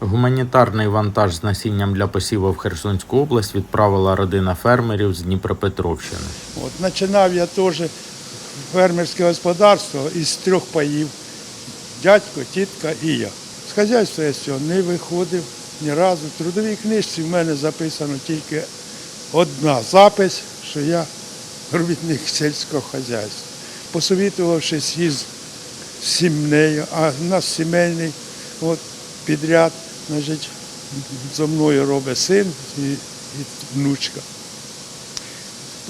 Гуманітарний вантаж з насінням для посіву в Херсонську область відправила родина фермерів з Дніпропетровщини. От, починав я теж фермерське господарство із трьох паїв. Дядько, тітка і я. З хазяйства я з цього не виходив ні разу. В трудовій книжці в мене записано тільки одна запис, що я робітник сільського хазяйства. Посовітувавшись із сімнею, а в нас сімейний от, підряд, значить, зо мною робить син і, і внучка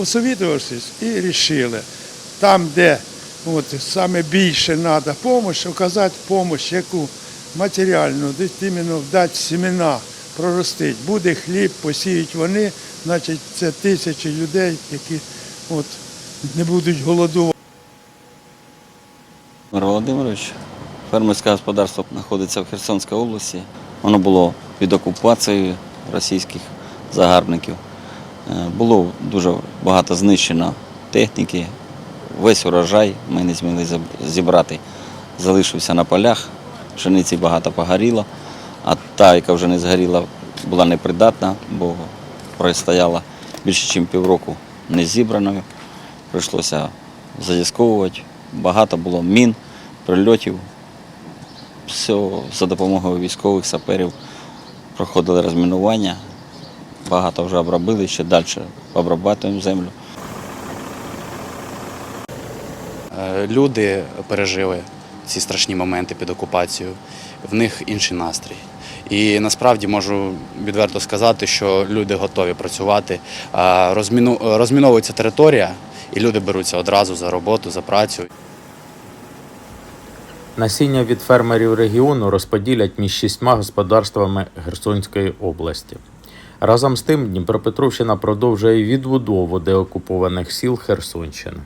посовітувавшись і вирішили, там, де от, саме більше треба допомога, оказати допомогу, яку матеріальну, десь іменно дати семена, проростити. Буде хліб, посіють вони, значить це тисячі людей, які от, не будуть голодувати. Мир Володимирович, фермерське господарство знаходиться в Херсонській області. Воно було під окупацією російських загарбників. Е, Було дуже багато знищено техніки. Весь урожай ми не змогли зібрати. Залишився на полях, пшениці багато погоріло, а та, яка вже не згоріла, була непридатна, бо простояла більше, ніж півроку не зібраною. Прийшлося задісковувати. Багато було мін, прильотів. Все за допомогою військових саперів проходили розмінування. Багато вже обробили, ще далі обрабатуємо землю. Е, Люди пережили ці страшні моменти під окупацією, в них інший настрій. І насправді можу відверто сказати, що люди готові працювати. Розміну... Розміновується територія, і люди беруться одразу за роботу, за працю. Насіння від фермерів регіону розподілять між шістьма господарствами Херсонської області. Разом з тим Дніпропетровщина продовжує відбудову деокупованих сіл Херсонщини.